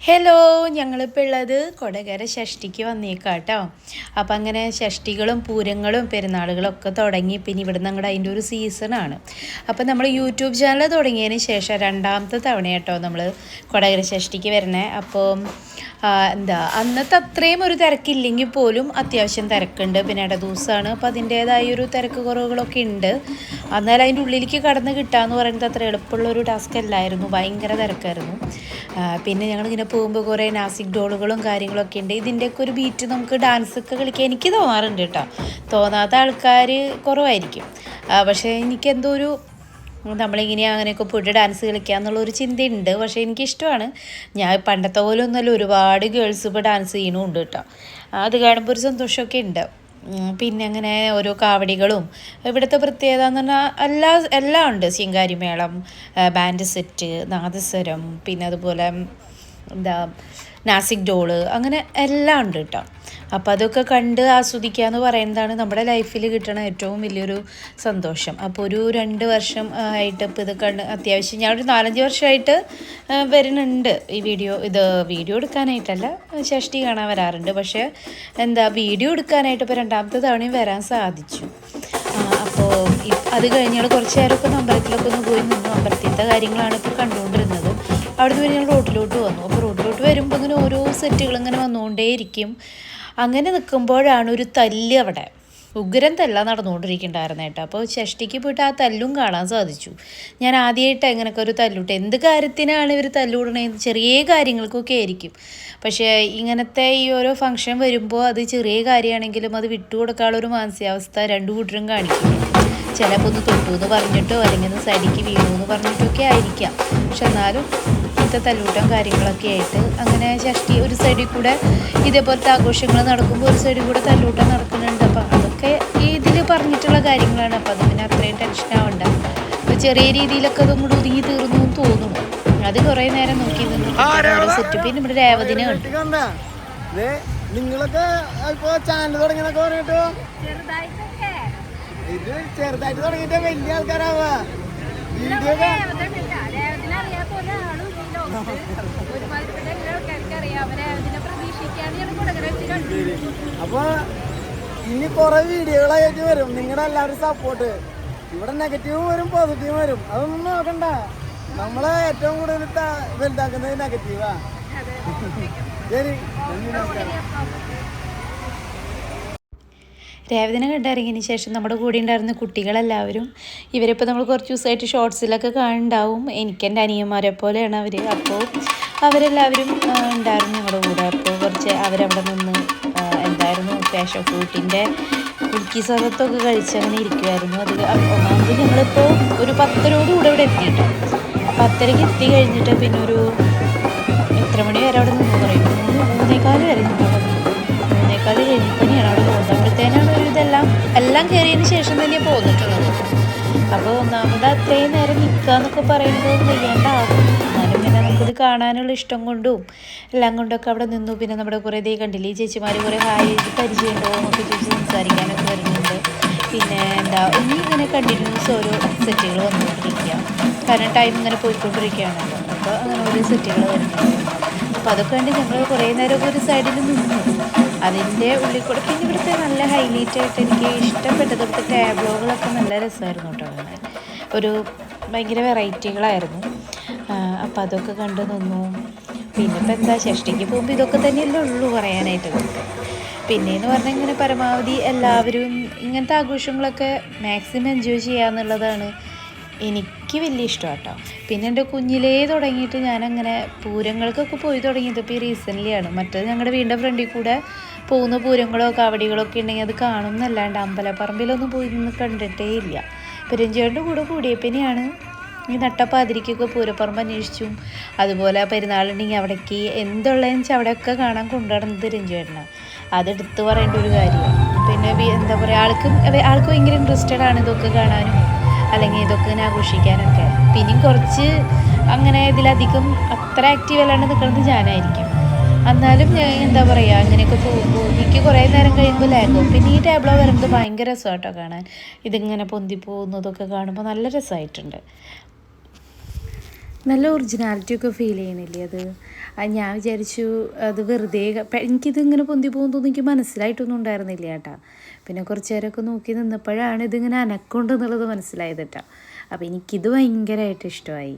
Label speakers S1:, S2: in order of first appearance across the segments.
S1: Hello ഞങ്ങളിപ്പോൾ ഉള്ളത് കൊടകര ഷഷ്ടിക്ക് വന്നേക്കാം കേട്ടോ അപ്പം അങ്ങനെ ഷഷ്ടികളും പൂരങ്ങളും പെരുന്നാളുകളും ഒക്കെ തുടങ്ങി പിന്നെ ഇവിടുന്ന് അങ്ങോട്ട് അതിന്റെ ഒരു സീസണാണ് അപ്പം നമ്മൾ യൂട്യൂബ് ചാനൽ തുടങ്ങിയതിന് ശേഷം രണ്ടാമത്തെ തവണ കേട്ടോ നമ്മൾ കൊടകര ഷഷ്ടിക്ക് വരണേ. അപ്പോൾ എന്താ അന്നത്തെ അത്രയും ഒരു തിരക്കില്ലെങ്കിൽ പോലും അത്യാവശ്യം തിരക്കുണ്ട്. പിന്നെ ഇട ദിവസമാണ് അപ്പോൾ അതിന്റേതായ ഒരു തിരക്ക് കുറവുകളൊക്കെ ഉണ്ട്. എന്നാൽ അതിന്റെ ഉള്ളിലേക്ക് കടന്ന് കിട്ടുക എന്ന് പറയുന്നത് അത്ര എളുപ്പമുള്ളൊരു ടാസ്ക് അല്ലായിരുന്നു. ഭയങ്കര തിരക്കായിരുന്നു. പിന്നെ ഞങ്ങളിങ്ങനെ പോകുമ്പോൾ കുറേ നാസിക് ഡോളുകളും കാര്യങ്ങളൊക്കെ ഉണ്ട്. ഇതിന്റെയൊക്കെ ഒരു ബീറ്റ് നമുക്ക് ഡാൻസ് ഒക്കെ കളിക്കാൻ എനിക്ക് തോന്നാറുണ്ട് കേട്ടോ. തോന്നാത്ത ആൾക്കാർ കുറവായിരിക്കും. പക്ഷേ പക്ഷേ എനിക്കെന്തോ ഒരു നമ്മളിങ്ങനെ അങ്ങനെയൊക്കെ പോയിട്ട് ഡാൻസ് കളിക്കുക എന്നുള്ളൊരു ചിന്തയുണ്ട്. പക്ഷേ എനിക്കിഷ്ടമാണ്. ഞാൻ പണ്ടത്തെ പോലെ ഒന്നുമല്ല ഒരുപാട് ഗേൾസ് ഇപ്പോൾ ഡാൻസ് ചെയ്യണമുണ്ട് കേട്ടോ. അത് കാണുമ്പോൾ ഒരു സന്തോഷമൊക്കെ ഉണ്ട്. പിന്നെ അങ്ങനെ ഓരോ കാവടികളും ഇവിടുത്തെ പ്രത്യേകത എന്ന് പറഞ്ഞാൽ എല്ലാ എല്ലാം ഉണ്ട്. ശിങ്കാരിമേളം ബാൻഡ് സെറ്റ് നാദസ്വരം പിന്നെ അതുപോലെ എന്താ നാസിക് ഡോൾ അങ്ങനെ എല്ലാം ഉണ്ട് കേട്ടോ അപ്പം അതൊക്കെ കണ്ട് ആസ്വദിക്കുക എന്ന് പറയുന്നതാണ് നമ്മുടെ ലൈഫിൽ കിട്ടണ ഏറ്റവും വലിയൊരു സന്തോഷം. അപ്പോൾ ഒരു രണ്ട് വർഷം ആയിട്ട് ഇപ്പോൾ ഇത് കണ്ട് അത്യാവശ്യം ഞാൻ ഒരു നാലഞ്ച് വർഷമായിട്ട് വരുന്നുണ്ട് ഈ വീഡിയോ. ഇത് വീഡിയോ എടുക്കാനായിട്ടല്ല ഷഷ്ടി കാണാൻ വരാറുണ്ട്. പക്ഷേ എന്താ വീഡിയോ എടുക്കാനായിട്ട് ഇപ്പോൾ രണ്ടാമത്തെ തവണയും വരാൻ സാധിച്ചു. അപ്പോൾ അത് കഴിഞ്ഞാൽ കുറച്ച് നേരമൊക്കെ അമ്പലത്തിലൊക്കെ ഒന്ന് പോയി നിന്നു അമ്പലത്തിലത്തെ കാര്യങ്ങളാണ് ഇപ്പോൾ കണ്ടുകൊണ്ടിരുന്നത്. അവിടുന്ന് പിന്നെ ഞങ്ങൾ റോട്ടിലോട്ട് വന്നു. അപ്പോൾ റോഡിലോട്ട് വരുമ്പോൾ ഇങ്ങനെ ഓരോ സെറ്റുകൾ ഇങ്ങനെ വന്നുകൊണ്ടേയിരിക്കും അങ്ങനെ നിൽക്കുമ്പോഴാണ് ഒരു തല്ല് അവിടെ. ഉഗ്രം തല്ല നടന്നുകൊണ്ടിരിക്കണ്ടായിരുന്നു കേട്ടോ. അപ്പോൾ ഷഷ്ടിക്ക് പോയിട്ട് ആ തല്ലും കാണാൻ സാധിച്ചു. ഞാൻ ആദ്യമായിട്ട് എങ്ങനെയൊക്കെ ഒരു തല്ലുട്ട്. എന്ത് കാര്യത്തിനാണ് ഇവർ തല്ലുവിടണേന്ന് ചെറിയ കാര്യങ്ങൾക്കൊക്കെ ആയിരിക്കും. പക്ഷേ ഇങ്ങനത്തെ ഈ ഓരോ ഫംഗ്ഷൻ വരുമ്പോൾ അത് ചെറിയ കാര്യമാണെങ്കിലും അത് വിട്ടുകൊടുക്കാനുള്ള ഒരു മാനസികാവസ്ഥ രണ്ടു കൂട്ടരും കാണിക്കും. ചിലപ്പോൾ ഒന്ന് തൊട്ടു എന്ന് പറഞ്ഞിട്ടോ അല്ലെങ്കിൽ ഒന്ന് സടിക്ക് വീണു എന്ന് പറഞ്ഞിട്ടൊക്കെ ആയിരിക്കാം. പക്ഷെ എന്നാലും ഇന്നത്തെ തല്ലൂട്ടം കാര്യങ്ങളൊക്കെ ആയിട്ട് അങ്ങനെ ഷഷ്ടി ഒരു സൈഡിൽ കൂടെ ഇതേപോലത്തെ ആഘോഷങ്ങൾ നടക്കുമ്പോൾ ഒരു സൈഡിൽ കൂടെ തല്ലൂട്ടം നടക്കുന്നുണ്ട്. അപ്പം അതൊക്കെ ഇതിൽ പറഞ്ഞിട്ടുള്ള കാര്യങ്ങളാണ്. അപ്പം അത് പിന്നെ അത്രയും ടെൻഷൻ ആവണ്ട. അപ്പോൾ ചെറിയ രീതിയിലൊക്കെ അതും കൂടെ ഒതുങ്ങി തീർന്നു എന്ന് തോന്നുന്നു. അത് കുറേ നേരം നോക്കി നിന്നു സെറ്റ് പിന്നെ ഇവിടെ രേവതിനെ കണ്ടു.
S2: ദേ നിങ്ങളൊക്കെ ഇപ്പോ ചാനൽ തുടങ്ങിയെന്നൊക്കെ പറഞ്ഞിട്ടോ? ഇത് ചെറുതായിട്ട് തുടങ്ങിയിട്ട് വലിയ ആൾക്കാരാവാ. വീഡിയോ അപ്പൊ ഇനി കുറെ വീഡിയോകളായിട്ട് വരും. നിങ്ങളുടെ എല്ലാവരും സപ്പോർട്ട് ഇവിടെ നെഗറ്റീവും വരും പോസിറ്റീവും വരും. അതൊന്നും നോക്കണ്ട. നമ്മളെ ഏറ്റവും കൂടുതൽ വലുതാക്കുന്നത് നെഗറ്റീവാ ശരി. നന്ദി നമസ്കാരം.
S1: രേവതിനെ കണ്ടിറങ്ങിയതിന് ശേഷം നമ്മുടെ കൂടെ ഉണ്ടായിരുന്ന കുട്ടികളെല്ലാവരും ഇവരിപ്പോൾ നമ്മൾ കുറച്ച് ദിവസമായിട്ട് ഷോർട്സിലൊക്കെ കാണുന്നുണ്ടാവും. എനിക്ക് എന്റെ അനിയന്മാരെ പോലെയാണ് അവർ അപ്പോൾ അവരെല്ലാവരും ഉണ്ടായിരുന്നു ഞങ്ങളുടെ കൂടെ. അപ്പോൾ കുറച്ച് അവരവിടെ നിന്ന് എന്തായിരുന്നു ഫാഷൻ ഫ്രൂട്ടിന്റെ ഉൽക്കി സർവത്തൊക്കെ കഴിച്ച് അങ്ങനെ ഇരിക്കുമായിരുന്നു അത് ഒന്നാമത് ഞങ്ങളിപ്പോൾ ഒരു പത്തരോട് കൂടെ ഇവിടെ എത്തിയിട്ടോ പത്തരയ്ക്ക് എത്തി കഴിഞ്ഞിട്ട് പിന്നെ ഒരു എത്ര മണി വരെ അവിടെ നിന്ന് പറയും മൂന്ന് മൂന്നേക്കാൽ വരെ നിന്ന് പോകുന്നത് ഒരു ഇതെല്ലാം എല്ലാം കയറിയതിന് ശേഷം തന്നെ പോന്നിട്ടുള്ളത്. അപ്പോൾ ഒന്നാമത് അത്രയും നേരം നിൽക്കുക എന്നൊക്കെ പറയുന്നത് വയ്യാണ്ടാകും എന്നാലും പിന്നെ നമുക്കിത് കാണാനുള്ള ഇഷ്ടം കൊണ്ടും എല്ലാം കൊണ്ടൊക്കെ അവിടെ നിന്നു. പിന്നെ നമ്മുടെ കുറേ ദേ കണ്ടില്ലേ ഈ ചേച്ചിമാർ കുറേ ഹായ് ഇത് പരിചയമുണ്ടോ എന്നൊക്കെ ചോദിച്ച് സംസാരിക്കാനൊക്കെ വരുന്നുണ്ട്. പിന്നെ എന്താ ഇനി ഇങ്ങനെ കണ്ടിന്യൂസ് ഓരോ സെറ്റുകൾ വന്നുകൊണ്ടിരിക്കുക. കാരണം ടൈം ഇങ്ങനെ പോയിക്കൊണ്ടിരിക്കുകയാണല്ലോ അപ്പോൾ അങ്ങനെ ഓരോ സെറ്റുകൾ വരുന്നുണ്ട്. അപ്പോൾ അതൊക്കെ കണ്ട് ഞങ്ങൾ കുറേ നേരം ഒരു സൈഡിൽ നിന്നു. അതിന്റെ ഉള്ളിൽ കൂടെ പിന്നെ ഇവിടുത്തെ നല്ല ഹൈലൈറ്റ് ആയിട്ട് എനിക്ക് ഇഷ്ടപ്പെട്ടത് ഇവിടുത്തെ ടാബ്ലോകളൊക്കെ നല്ല രസമായിരുന്നു കേട്ടോ. കാണാൻ ഒരു ഭയങ്കര വെറൈറ്റികളായിരുന്നു അപ്പം അതൊക്കെ കണ്ടു നിന്നു. പിന്നെ ഇപ്പം എന്താ ഷഷ്ടിക്ക് പോകുമ്പോൾ ഇതൊക്കെ തന്നെയല്ലേ ഉള്ളൂ പറയാനായിട്ട് നമുക്ക് പിന്നെയെന്ന് പറഞ്ഞാൽ ഇങ്ങനെ പരമാവധി എല്ലാവരും ഇങ്ങനത്തെ ആഘോഷങ്ങളൊക്കെ മാക്സിമം എൻജോയ് ചെയ്യാന്നുള്ളതാണ് എനിക്ക് വലിയ ഇഷ്ടം കേട്ടോ പിന്നെ എന്റെ കുഞ്ഞിലേ തുടങ്ങിയിട്ട് ഞാനങ്ങനെ പൂരങ്ങൾക്കൊക്കെ പോയി തുടങ്ങിയത് ഇപ്പോൾ ഈ റീസെന്റ്ലി ആണ് മറ്റേത് ഞങ്ങളുടെ വീടിന്റെ ഫ്രണ്ടിൽ കൂടെ പോകുന്ന പൂരങ്ങളോ കവടികളോ ഒക്കെ ഉണ്ടെങ്കിൽ അത് കാണും എന്നല്ലാണ്ട് അമ്പലപ്പറമ്പിലൊന്നും പോയി നിന്ന് കണ്ടിട്ടേ ഇല്ല. പെരുഞ്ചേട്ടന്റെ കൂടെ കൂടിയപ്പിനെയാണ് ഈ നട്ടപ്പാതിരിക്കൊക്കെ പൂരപ്പറമ്പ് അന്വേഷിച്ചും അതുപോലെ പെരുന്നാളുണ്ടെങ്കിൽ അവിടേക്ക് എന്തുള്ളതെന്ന് വെച്ചാൽ അവിടെയൊക്കെ കാണാൻ കൊണ്ടുനടന്നത് രഞ്ജുവേട്ടനാണ് അതെടുത്ത് പറയേണ്ട ഒരു കാര്യമാണ്. പിന്നെ എന്താ പറയുക ആൾക്ക് ആൾക്ക് ഭയങ്കര ഇൻട്രസ്റ്റഡ് ആണ് ഇതൊക്കെ കാണാനും. അല്ലെങ്കിൽ ഇതൊക്കെ ഇങ്ങനെ ആഘോഷിക്കാനൊക്കെ. പിന്നെയും കുറച്ച് അങ്ങനെ ഇതിലധികം അത്ര ആക്റ്റീവ് അല്ലാണ്ട് നിൽക്കുന്നത് ഞാനായിരിക്കും. എന്നാലും ഞാൻ എന്താ പറയുക അങ്ങനെയൊക്കെ പോകുമ്പോൾ എനിക്ക് കുറേ നേരം കഴിയുമ്പോൾ ലാഗും പിന്നെ ഈ ടേബിളോ വരുന്നത് ഭയങ്കര രസമായിട്ടോ കാണാൻ. ഇതിങ്ങനെ പൊന്തി പോകുന്നതൊക്കെ കാണുമ്പോൾ നല്ല രസമായിട്ടുണ്ട്. നല്ല ഒറിജിനാലിറ്റി ഒക്കെ ഫീൽ ചെയ്യണില്ലേ അത്? ഞാൻ വിചാരിച്ചു അത് വെറുതെ എനിക്കിതിങ്ങനെ പൊന്തി പോകുന്നതൊന്നും എനിക്ക് മനസ്സിലായിട്ടൊന്നും ഉണ്ടായിരുന്നില്ല കേട്ടാ. പിന്നെ കുറച്ച് നേരമൊക്കെ നോക്കി നിന്നപ്പോഴാണ് ഇതിങ്ങനെ അനക്കുണ്ട് എന്നുള്ളത് മനസ്സിലായത് കേട്ടോ. അപ്പോൾ എനിക്കിത് ഭയങ്കരമായിട്ട് ഇഷ്ടമായി.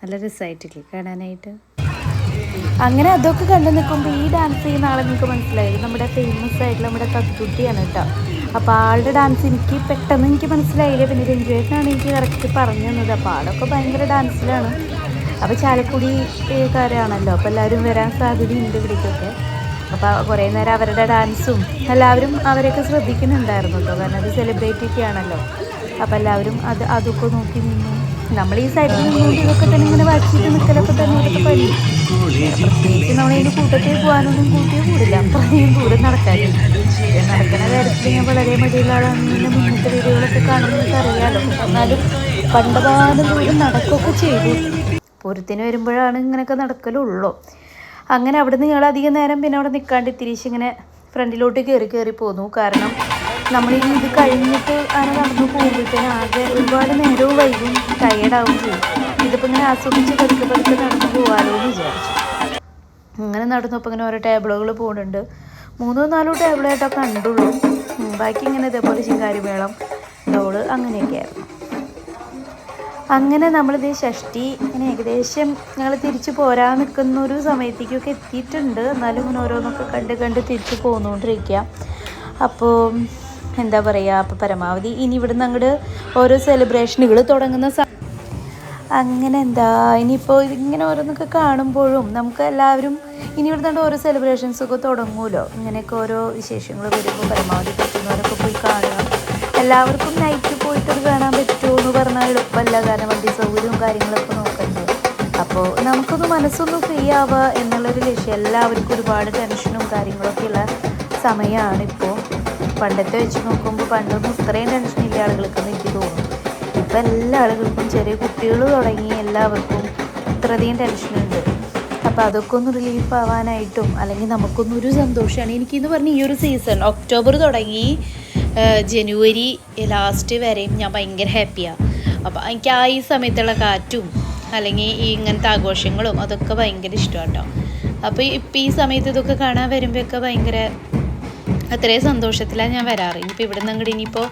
S1: നല്ല രസമായിട്ടില്ലേ കാണാനായിട്ട്? അങ്ങനെ അതൊക്കെ കണ്ടു നിൽക്കുമ്പോൾ ഈ ഡാൻസ് ചെയ്യുന്ന ആളെ നിങ്ങൾക്ക് മനസ്സിലായത് നമ്മുടെ ഫേമസ് ആയിട്ടുള്ള നമ്മുടെ തത്തുട്ടിയാണ് കേട്ടോ. അപ്പോൾ ആളുടെ ഡാൻസ് എനിക്ക് പെട്ടെന്ന് എനിക്ക് മനസ്സിലായില്ല? പിന്നെ രഞ്ജുവേട്ടനാണ് എനിക്ക് കറക്റ്റ് പറഞ്ഞു തന്നത്. അപ്പോൾ ആളൊക്കെ ഭയങ്കര ഡാൻസിലാണ് അപ്പോൾ ചാലക്കുടി കാരാണല്ലോ. അപ്പോൾ എല്ലാവരും വരാൻ സാധ്യതയുണ്ട് ഇവിടേക്കൊക്കെ. അപ്പോൾ കുറേ നേരം അവരുടെ ഡാൻസും എല്ലാവരും അവരെയൊക്കെ ശ്രദ്ധിക്കുന്നുണ്ടായിരുന്നു കേട്ടോ. കാരണം അത് സെലിബ്രേറ്റ് ഒക്കെയാണല്ലോ അപ്പോൾ എല്ലാവരും അത് അതൊക്കെ നോക്കി നിന്നു. നമ്മൾ ഈ സൈഡിൽ നിന്നുകൊണ്ട് ഇതൊക്കെ തന്നെ ഇങ്ങനെ വായിച്ചിട്ട് നിൽക്കലൊക്കെ തന്നെ അവർക്ക് പണി. പ്രത്യേകിച്ച് നമ്മളതിന്റെ കൂട്ടത്തിൽ പോകാനൊന്നും കൂട്ടിയേ കൂടില്ല. അത്രയും കൂടെ നടക്കാനും. നടക്കുന്ന കാര്യത്തിൽ ഞാൻ വളരെ മടിയുള്ള ആളാണ്. ഇങ്ങനെ മുന്നത്തെ വീഡിയോകളൊക്കെ കാണുന്നത് അറിയാലോ. എന്നാലും പണ്ടപാട് ദൂരം നടക്കുകയൊക്കെ ചെയ്തു. പൂരത്തിന് വരുമ്പോഴാണ് ഇങ്ങനെയൊക്കെ നടക്കലുള്ളൂ. അങ്ങനെ അവിടെ നിന്ന് ഞങ്ങൾ അധികം നേരം പിന്നെ അവിടെ നിൽക്കാണ്ട് തിരിച്ചിങ്ങനെ ഫ്രണ്ടിലോട്ട് കയറി കയറി പോന്നു. കാരണം നമ്മൾ ഇനി ഇത് കഴിഞ്ഞിട്ട് ആണ് നടന്നു പോകുമ്പോഴത്തേന് ആകെ ഒരുപാട് നേരവും വൈകും ടയേർഡാവും ചെയ്യും. ഇതിപ്പോൾ ഇങ്ങനെ ആസ്വദിച്ച് പതുക്കെ പതുക്കെ നടന്നു പോകാമല്ലോ എന്ന് വിചാരിച്ചു. അങ്ങനെ നടന്നപ്പോൾ ഇങ്ങനെ ഓരോ ടേബിളുകൾ പോകുന്നുണ്ട്. മൂന്നോ നാലോ ടേബിളായിട്ടൊക്കെ കണ്ടുള്ളൂ. ബാക്കി ഇങ്ങനെ ഇതേപോലെ ചിങ്കാരി മേളം ഡോൾ അങ്ങനെയൊക്കെയായിരുന്നു അങ്ങനെ നമ്മളിത് ഷഷ്ടി ഇങ്ങനെ ഏകദേശം ഞങ്ങൾ തിരിച്ചു പോരാൻ നിൽക്കുന്ന ഒരു സമയത്തേക്കൊക്കെ എത്തിയിട്ടുണ്ട്. എന്നാലും ഇങ്ങനെ ഓരോന്നൊക്കെ കണ്ട് കണ്ട് തിരിച്ചു പോന്നുകൊണ്ടിരിക്കുക അപ്പോൾ എന്താ പറയുക അപ്പോൾ പരമാവധി ഇനി ഇവിടുന്ന് അങ്ങോട്ട് ഓരോ സെലിബ്രേഷനുകൾ തുടങ്ങുന്ന അങ്ങനെ എന്താ ഇനിയിപ്പോൾ ഇതിങ്ങനെ ഓരോന്നൊക്കെ കാണുമ്പോഴും നമുക്ക് എല്ലാവരും ഇനി ഇവിടുന്ന് ഓരോ സെലിബ്രേഷൻസൊക്കെ തുടങ്ങുമല്ലോ ഇങ്ങനെയൊക്കെ ഓരോ വിശേഷങ്ങൾ വരുമ്പോൾ പരമാവധി പറ്റുന്നവരൊക്കെ പോയി കാണുക. എല്ലാവർക്കും നൈറ്റ് അത് കാണാൻ പറ്റുമോ എന്ന് പറഞ്ഞാൽ എളുപ്പമല്ല കാരണം വണ്ടി സൗകര്യവും കാര്യങ്ങളൊക്കെ നോക്കണ്ടേ? അപ്പോൾ നമുക്കൊന്ന് മനസ്സൊന്ന് ഫ്രീ ആവുക എന്നുള്ളൊരു ലക്ഷ്യം. എല്ലാവർക്കും ഒരുപാട് ടെൻഷനും കാര്യങ്ങളൊക്കെ ഉള്ള സമയമാണ് ഇപ്പോൾ പണ്ടത്തെ വെച്ച് നോക്കുമ്പോൾ പണ്ടൊന്നും ഇത്രയും ടെൻഷനില്ല ആളുകൾക്കെന്ന് എനിക്ക് തോന്നുന്നു. ഇപ്പം എല്ലാ ആളുകൾക്കും ചെറിയ കുട്ടികൾ തുടങ്ങി എല്ലാവർക്കും ഇത്രയധികം ടെൻഷനുണ്ട് അപ്പോൾ അതൊക്കെ ഒന്ന് റിലീഫ് ആവാനായിട്ടും അല്ലെങ്കിൽ നമുക്കൊന്നൊരു സന്തോഷമാണ് എനിക്കെന്ന് പറഞ്ഞ ഈ ഒരു സീസൺ ഒക്ടോബർ തുടങ്ങി. ജനുവരി ലാസ്റ്റ് വരെയും ഞാൻ ഭയങ്കര ഹാപ്പിയാണ് അപ്പോൾ എനിക്ക് ആ ഈ സമയത്തുള്ള കാറ്റും അല്ലെങ്കിൽ ഈ ഇങ്ങനത്തെ ആഘോഷങ്ങളും അതൊക്കെ ഭയങ്കര ഇഷ്ടമാണ് കേട്ടോ അപ്പോൾ ഇപ്പം ഈ സമയത്ത് ഇതൊക്കെ കാണാൻ വരുമ്പോഴൊക്കെ ഭയങ്കര അത്രയും സന്തോഷത്തിലാണ് ഞാൻ വരാറ്. ഇനിയിപ്പോൾ ഇവിടെ നിന്ന് അങ്ങോട്ട് ഇനിയിപ്പോൾ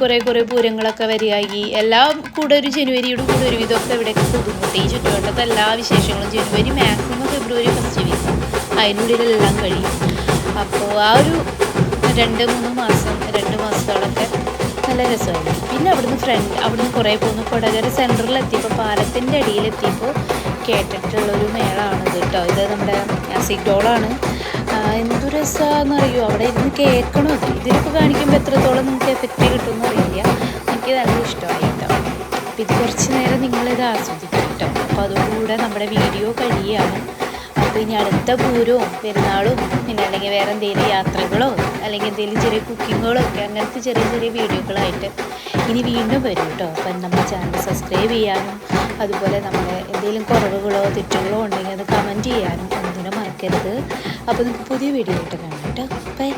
S1: കുറേ കുറേ പൂരങ്ങളൊക്കെ വരികയായി. എല്ലാം കൂടെ ഒരു ജനുവരിയോട് കൂടെ ഒരു വിധമൊക്കെ ഇവിടെയൊക്കെ പുതുമുട്ടി. ഈ ചുറ്റുവട്ടത്തെ എല്ലാ വിശേഷങ്ങളും ജനുവരി മാക്സിമം ഫെബ്രുവരി ഫസ്റ്റ് വീക്ക് അതിനുള്ളിലെല്ലാം കഴിയും. അപ്പോൾ ആ ഒരു രണ്ട് മൂന്ന് മാസം രണ്ട് മാസത്തോളൊക്കെ നല്ല രസമായിരുന്നു. പിന്നെ അവിടുന്ന് ഫ്രണ്ട് അവിടുന്ന് കുറേ പോകുന്നു കൊടകര സെന്ററിലെത്തിയപ്പോൾ പാലത്തിന്റെ അടിയിലെത്തിയപ്പോൾ കേട്ടിട്ടുള്ളൊരു മേളാണ് ഇത് കേട്ടോ. ഇത് നമ്മുടെ സിഗ്ഡോളാണ് എന്തു രസമാണെന്ന് രസമാണെന്നറിയോ അവിടെ ഇരുന്ന് കേൾക്കണോ? ഇതിലിപ്പോൾ കാണിക്കുമ്പോൾ എത്രത്തോളം നിങ്ങൾക്ക് എഫക്റ്റ് കിട്ടുമെന്ന് അറിയില്ല. എനിക്ക് നല്ല ഇഷ്ടമായി കേട്ടോ. അപ്പോൾ ഇത് കുറച്ച് നേരം നിങ്ങളിത് ആസ്വദിക്കും കേട്ടോ. അപ്പോൾ അതോടുകൂടെ നമ്മുടെ വീഡിയോ കഴിയുകയാണ്. അപ്പോൾ ഇനി അടുത്ത പൂരവും പെരുന്നാളും പിന്നെ അല്ലെങ്കിൽ വേറെ എന്തെങ്കിലും യാത്രകളോ അല്ലെങ്കിൽ എന്തെങ്കിലും ചെറിയ കുക്കിങ്ങുകളോ ഒക്കെ അങ്ങനത്തെ ചെറിയ ചെറിയ വീഡിയോകളായിട്ട് ഇനി വീണ്ടും വരും കേട്ടോ. അപ്പം നമ്മുടെ ചാനൽ സബ്സ്ക്രൈബ് ചെയ്യാനും അതുപോലെ നമ്മുടെ എന്തെങ്കിലും കുറവുകളോ തെറ്റുകളോ ഉണ്ടെങ്കിൽ അത് കമന്റ് ചെയ്യാനും ഒന്നിനും മറക്കരുത്. അപ്പോൾ നിങ്ങൾക്ക് പുതിയ വീഡിയോ ആയിട്ട് കാണാം കേട്ടോ. ബൈ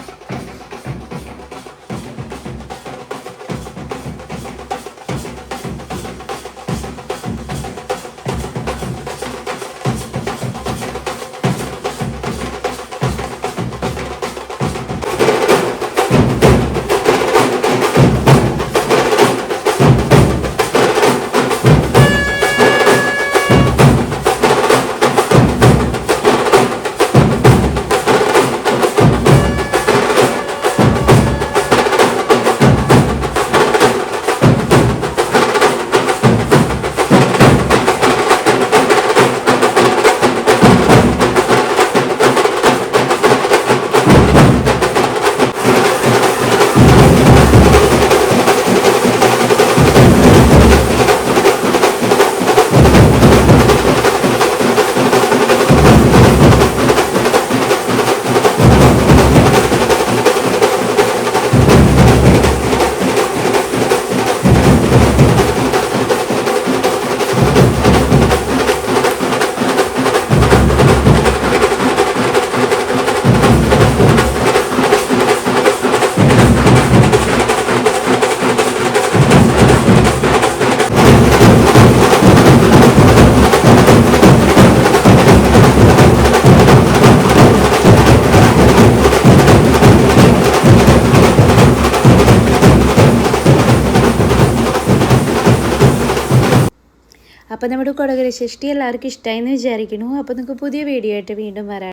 S1: അപ്പോൾ നമ്മുടെ കൊടകര ഷഷ്ടി എല്ലാവർക്കും ഇഷ്ടമായി എന്ന് വിചാരിക്കുന്നു. അപ്പോൾ നിങ്ങൾക്ക് പുതിയ വീഡിയോ ആയിട്ട് വീണ്ടും വരാം.